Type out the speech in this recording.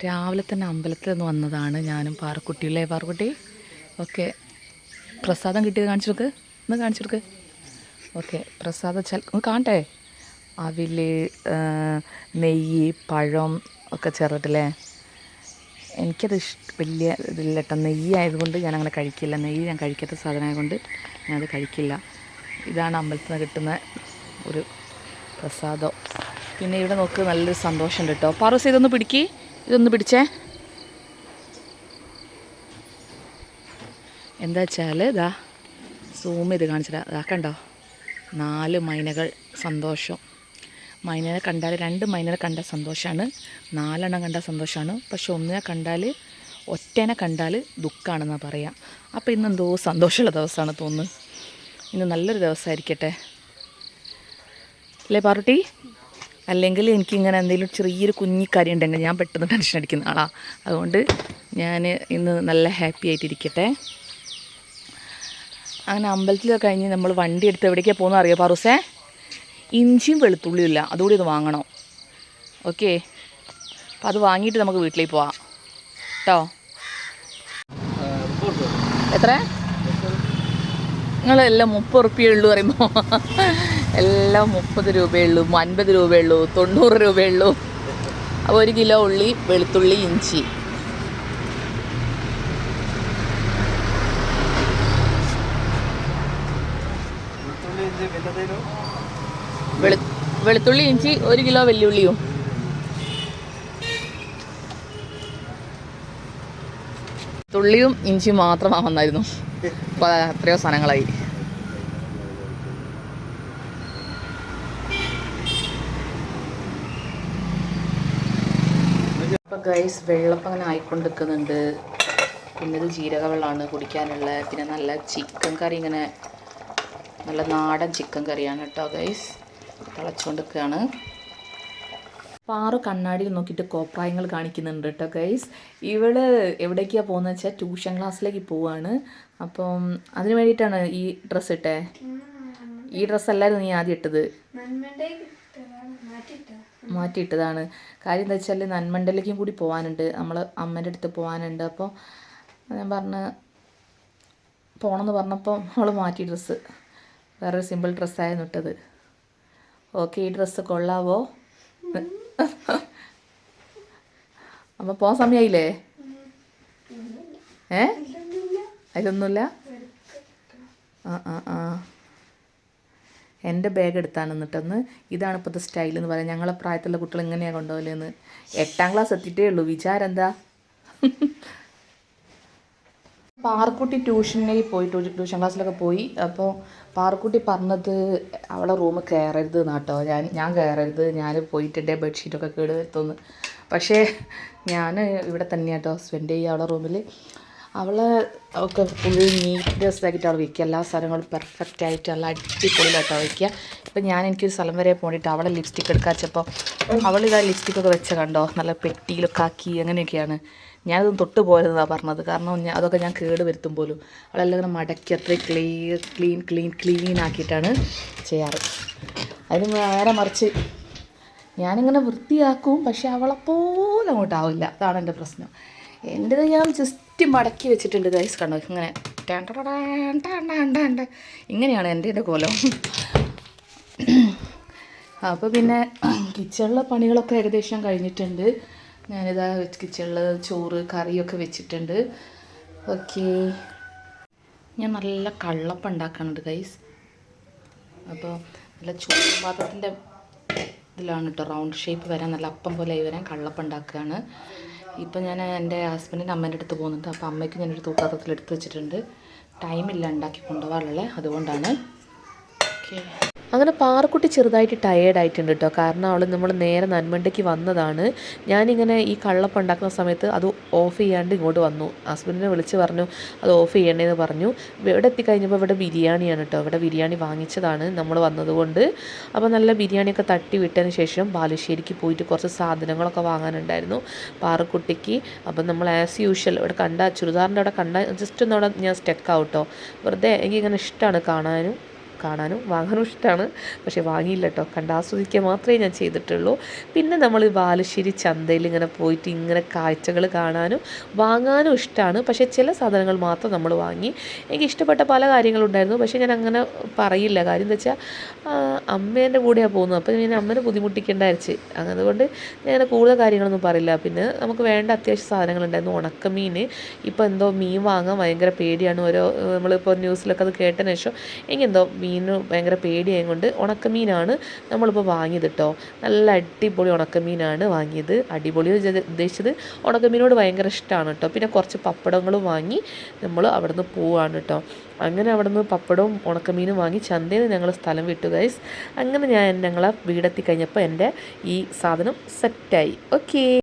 രാവിലെ തന്നെ അമ്പലത്തിൽ നിന്ന് വന്നതാണ് ഞാനും പാറക്കുട്ടിയില്ലേ പാറക്കുട്ടി? ഓക്കെ പ്രസാദം കിട്ടിയത് കാണിച്ചു കൊടുക്ക്. ഒന്ന് കാണിച്ചു കൊടുക്ക്. ഓക്കെ പ്രസാദം ചൽ കാണട്ടെ? അവിൽ നെയ്യ് പഴം ഒക്കെ ചേർത്തിട്ടില്ലേ എനിക്കത് ഇഷ്ട വലിയ ഇതില്ല കേട്ടോ. നെയ്യ് ആയതുകൊണ്ട് ഞാൻ അങ്ങനെ കഴിക്കില്ല. നെയ്യ് ഞാൻ കഴിക്കാത്ത സാധനമായതുകൊണ്ട് ഞാനത് കഴിക്കില്ല. ഇതാണ് അമ്പലത്തിൽ നിന്ന് കിട്ടുന്ന ഒരു പ്രസാദം. പിന്നെ ഇവിടെ നോക്ക് നല്ലൊരു സന്തോഷമുണ്ട് കേട്ടോ. പാറോസ് ഇതൊന്ന് പിടിക്ക്. ഇതൊന്ന് പിടിച്ചേ. എന്താ വെച്ചാൽ ഇതാ സൂം ചെയ്ത് കാണിച്ചിട്ടാ ഇതാ കണ്ടോ? നാല് മൈനകൾ സന്തോഷം. മൈനനെ കണ്ടാൽ രണ്ട് മൈനനെ കണ്ട സന്തോഷമാണ് നാലെണ്ണം കണ്ട സന്തോഷമാണ് പക്ഷെ ഒന്നിനെ കണ്ടാൽ ഒറ്റനെ കണ്ടാൽ ദുഃഖമാണെന്നാണ് പറയാം. അപ്പോൾ ഇന്ന് എന്തോ സന്തോഷമുള്ള ദിവസമാണ് തോന്നുന്നു. ഇന്ന് നല്ലൊരു ദിവസമായിരിക്കട്ടെ. അല്ലേ പാറുട്ടി? അല്ലെങ്കിൽ എനിക്കിങ്ങനെ എന്തെങ്കിലും ചെറിയൊരു കുഞ്ഞി കാര്യം ഉണ്ടെങ്കിൽ ഞാൻ പെട്ടെന്ന് ടെൻഷൻ അടിക്കുന്ന ആളാണ് അതുകൊണ്ട് ഞാൻ ഇന്ന് നല്ല ഹാപ്പി ആയിട്ടിരിക്കട്ടെ. അങ്ങനെ അമ്പലത്തിലൊക്കെ കഴിഞ്ഞ് നമ്മൾ വണ്ടി എടുത്ത് എവിടേക്കാണ് പോകുന്നത് അറിയോ പാറൂസേ ഇഞ്ചിയും വെളുത്തുള്ളിയും ഇല്ല. അതുകൂടി ഇത് വാങ്ങണം. ഓക്കെ അപ്പം അത് വാങ്ങിയിട്ട് നമുക്ക് വീട്ടിലേക്ക് പോവാം. കേട്ടോ എത്ര നിങ്ങളെല്ലാം മുപ്പത് റുപ്യേ ഉള്ളൂ പറയുമ്പോൾ എല്ലാം മുപ്പത് രൂപയുള്ളൂ അൻപത് രൂപയുള്ളൂ തൊണ്ണൂറ് രൂപയുള്ളൂ. അപ്പോൾ ഒരു കിലോ ഉള്ളി വെളുത്തുള്ളി ഇഞ്ചി. വെളു വെളുത്തുള്ളി ഇഞ്ചി ഒരു കിലോ വെല്ലുള്ളിയും. തുള്ളിയും ഇഞ്ചിയും മാത്രമാണ് വന്നായിരുന്നു. അപ്പോൾ എത്രയോ സാധനങ്ങളായി. അപ്പോൾ ഗൈസ് വെള്ളപ്പം അങ്ങനെ ആയിക്കൊണ്ടിരിക്കുന്നുണ്ട്. പിന്നെ ഇത് ജീരക വെള്ളമാണ് കുടിക്കാനുള്ള. പിന്നെ നല്ല ചിക്കൻ കറി ഇങ്ങനെ നല്ല നാടൻ ചിക്കൻ കറിയാണ് കേട്ടോ ഗൈസ് തിളച്ചുകൊണ്ടിരിക്കുകയാണ്. പാറു കണ്ണാടിയിൽ നോക്കിയിട്ട് കോപ്രായങ്ങൾ കാണിക്കുന്നുണ്ട് കേട്ടോ ഗൈസ് ഇവൾ എവിടേക്കാണ് പോകുന്നത് വെച്ചാൽ ട്യൂഷൻ ക്ലാസ്സിലേക്ക് പോവാണ്. അപ്പം അതിന് വേണ്ടിയിട്ടാണ് ഈ ഡ്രസ്സ് ഇട്ടേ? ഈ ഡ്രസ്സ് അല്ലായിരുന്നു നീ ആദ്യം ഇട്ടത്. മാറ്റിയിട്ടതാണ്. കാര്യം എന്താ വെച്ചാൽ നന്മണ്ടലേക്കും കൂടി പോകാനുണ്ട് നമ്മൾ അമ്മേന്റെ അടുത്ത് പോകാനുണ്ട് അപ്പോൾ ഞാൻ പറഞ്ഞ് പോകണമെന്ന് പറഞ്ഞപ്പോൾ അവൾ മാറ്റി ഡ്രസ്സ്. വേറൊരു സിമ്പിൾ ഡ്രസ്സായിരുന്നു ഇട്ടത്. ഓക്കെ ഈ ഡ്രസ്സ് കൊള്ളാവോ? അപ്പോൾ പോകാൻ സമയമായില്ലേ ഏ? അതിലൊന്നുമില്ല? ആ ആ ആ. എന്റെ ബാഗ് എടുത്താണ് നിന്നിട്ടെന്ന് ഇതാണ് ഇപ്പോഴത്തെ സ്റ്റൈൽ എന്ന് പറയാം. ഞങ്ങളെ പ്രായത്തിലുള്ള കുട്ടികൾ എങ്ങനെയാണ് കൊണ്ടുപോകലെന്ന്. എട്ടാം ക്ലാസ് എത്തിയിട്ടേ ഉള്ളൂ. വിചാരം എന്താ? പാറക്കുട്ടി ട്യൂഷനിൽ പോയി. ട്യൂഷൻ ക്ലാസ്സിലൊക്കെ പോയി. അപ്പോൾ പാറക്കുട്ടി പറഞ്ഞത് അവളെ റൂം കയറരുത് എന്നാട്ടോ. ഞാൻ ഞാൻ കയറരുത് ഞാൻ പോയിട്ട് എന്റെ ബെഡ്ഷീറ്റൊക്കെ കേട് പക്ഷേ ഞാൻ ഇവിടെ തന്നെയാട്ടോ. സ്പെൻഡ് ചെയ്യുക അവളെ റൂമിൽ അവളെ ഒക്കെ ഫുൾ നീറ്റ്നെസ് ആക്കിയിട്ട് അവൾ വയ്ക്കുക എല്ലാ സാധനങ്ങളും പെർഫെക്റ്റ് ആയിട്ട് നല്ല അടിപൊളിയിലായിട്ടാണ് വയ്ക്കുക ഇപ്പം ഞാൻ എനിക്കൊരു സ്ഥലം വരെ പോയിട്ട് അവളെ ലിപ്സ്റ്റിക് എടുക്കാൻ വെച്ചപ്പോൾ അവൾ ലിപ്സ്റ്റിക് ലിപ്സ്റ്റിക്കൊക്കെ വെച്ച കണ്ടോ? നല്ല പെട്ടിയിലൊക്കെ ആക്കി അങ്ങനെയൊക്കെയാണ്. ഞാനതൊന്നും തൊട്ട് പോയതെന്നാണ് പറഞ്ഞത്. കാരണം ഞാൻ അതൊക്കെ ഞാൻ കേട് വരുത്തും പോലും. അവളെല്ലാം ഇങ്ങനെ മടക്കി അത്രയും ക്ലിയർ ക്ലീൻ ക്ലീൻ ക്ലീൻ ആക്കിയിട്ടാണ് ചെയ്യാറ്. അതിന് നേരെ മറിച്ച് ഞാനിങ്ങനെ വൃത്തിയാക്കും പക്ഷെ അവളെപ്പോലെ അങ്ങോട്ടാവില്ല. അതാണ് എന്റെ പ്രശ്നം. എന്റെത് ഞാൻ ജസ്റ്റ് മടക്കി വെച്ചിട്ടുണ്ട് ഗൈസ് കണ്ടോ? ഇങ്ങനെ. ഇങ്ങനെയാണ് എന്റെ എന്റെ കോലം. അപ്പോൾ പിന്നെ കിച്ചണിലെ പണികളൊക്കെ ഏകദേശം കഴിഞ്ഞിട്ടുണ്ട്. ഞാനിതാ കിച്ചണിൽ ചോറ് കറിയൊക്കെ വെച്ചിട്ടുണ്ട്. ഓക്കെ. ഞാൻ നല്ല കള്ളപ്പം ഉണ്ടാക്കാനുണ്ട് ഗൈസ് അപ്പോൾ നല്ല ചോറ് പാത്രത്തിന്റെ ഇതിലാണ് കേട്ടോ റൗണ്ട് ഷേപ്പ് വരാൻ നല്ല അപ്പം പോലെ ആയി വരാൻ കള്ളപ്പം ഉണ്ടാക്കുകയാണ് ഇപ്പം ഞാൻ എന്റെ ഹസ്ബൻഡിന്റെ അമ്മേന്റെ അടുത്ത് പോകുന്നുണ്ട്. അപ്പോൾ അമ്മയ്ക്ക് ഞാനൊരു തൂക്കാത്തത്തിൽ എടുത്ത് വെച്ചിട്ടുണ്ട്. ടൈമില്ല ഉണ്ടാക്കി കൊണ്ടുപോകാറുള്ളത് അതുകൊണ്ടാണ്. ഓക്കെ അങ്ങനെ പാറക്കുട്ടി ചെറുതായിട്ട് ടയേർഡായിട്ടുണ്ട് കേട്ടോ കാരണം അവൾ നമ്മൾ നേരെ നന്മണ്ടയ്ക്ക് വന്നതാണ്. ഞാനിങ്ങനെ ഈ കള്ളപ്പം ഉണ്ടാക്കുന്ന സമയത്ത് അത് ഓഫ് ചെയ്യാണ്ട് ഇങ്ങോട്ട് വന്നു. ഹസ്ബൻഡിനെ വിളിച്ച് പറഞ്ഞു അത് ഓഫ് ചെയ്യണേന്ന് പറഞ്ഞു. ഇവിടെ എത്തിക്കഴിഞ്ഞപ്പോൾ ഇവിടെ ബിരിയാണിയാണ് കേട്ടോ ഇവിടെ ബിരിയാണി വാങ്ങിച്ചതാണ് നമ്മൾ വന്നതുകൊണ്ട്. അപ്പോൾ നല്ല ബിരിയാണിയൊക്കെ തട്ടി വിട്ടതിന് ശേഷം ബാലുശ്ശേരിക്ക് പോയിട്ട് കുറച്ച് സാധനങ്ങളൊക്കെ വാങ്ങാനുണ്ടായിരുന്നു പാറക്കുട്ടിക്ക്. അപ്പം നമ്മൾ ആസ് യൂഷ്വൽ ഇവിടെ കണ്ട ചുരിദാറിന്റെ അവിടെ കണ്ട ജസ്റ്റ് ഒന്ന് അവിടെ ഞാൻ സ്റ്റെക്ക് കേട്ടോ വെറുതെ എനിക്കിങ്ങനെ ഇഷ്ടമാണ് കാണാനും. കാണാനും വാങ്ങാനും ഇഷ്ടമാണ്. പക്ഷേ വാങ്ങിയില്ല കേട്ടോ. കണ്ട് ആസ്വദിക്കുക മാത്രമേ ഞാൻ ചെയ്തിട്ടുള്ളൂ. പിന്നെ നമ്മൾ ബാലുശ്ശേരി ചന്തയിൽ ഇങ്ങനെ പോയിട്ട് ഇങ്ങനെ കാഴ്ചകൾ കാണാനും വാങ്ങാനും ഇഷ്ടമാണ്. പക്ഷേ ചില സാധനങ്ങൾ മാത്രം നമ്മൾ വാങ്ങി. എനിക്ക് ഇഷ്ടപ്പെട്ട പല കാര്യങ്ങളുണ്ടായിരുന്നു. പക്ഷേ ഞാൻ അങ്ങനെ പറയില്ല. കാര്യം എന്താ വെച്ചാൽ അമ്മേന്റെ കൂടെയാണ് പോകുന്നത്. അപ്പോൾ ഞാൻ അമ്മേനെ ബുദ്ധിമുട്ടിക്കേണ്ടായിരിച്ച് അതുകൊണ്ട് ഞാൻ അങ്ങനെ കൂടുതൽ കാര്യങ്ങളൊന്നും പറയില്ല. പിന്നെ നമുക്ക് വേണ്ട അത്യാവശ്യ സാധനങ്ങളുണ്ടായിരുന്നു. ഉണക്കമീൻ. ഇപ്പോൾ എന്തോ മീൻ വാങ്ങാൻ ഭയങ്കര പേടിയാണ്. ഓരോ നമ്മളിപ്പോൾ ന്യൂസിലൊക്കെ അത് കേട്ടതിന് ശേഷം എനിക്ക് എന്തോ മീന് ഭയങ്കര പേടിയായത് കൊണ്ട് ഉണക്കമീനാണ് നമ്മളിപ്പോൾ വാങ്ങിയത് കേട്ടോ. നല്ല അടിപൊളി ഉണക്കമീനാണ് വാങ്ങിയത്. അടിപൊളി ഉദ്ദേശിച്ചത് ഉണക്കമീനോട് ഭയങ്കര ഇഷ്ടമാണ് കേട്ടോ. പിന്നെ കുറച്ച് പപ്പടങ്ങളും വാങ്ങി നമ്മൾ അവിടുന്ന് പോവാണ് കേട്ടോ. അങ്ങനെ അവിടുന്ന് പപ്പടവും ഉണക്കമീനും വാങ്ങി ചന്തയിൽ ഞങ്ങൾ സ്ഥലം വിട്ടു ഗൈസ് അങ്ങനെ ഞാൻ ഞങ്ങളെ വീടെത്തി കഴിഞ്ഞപ്പോൾ എന്റെ ഈ സാധനം സെറ്റായി ഓക്കേ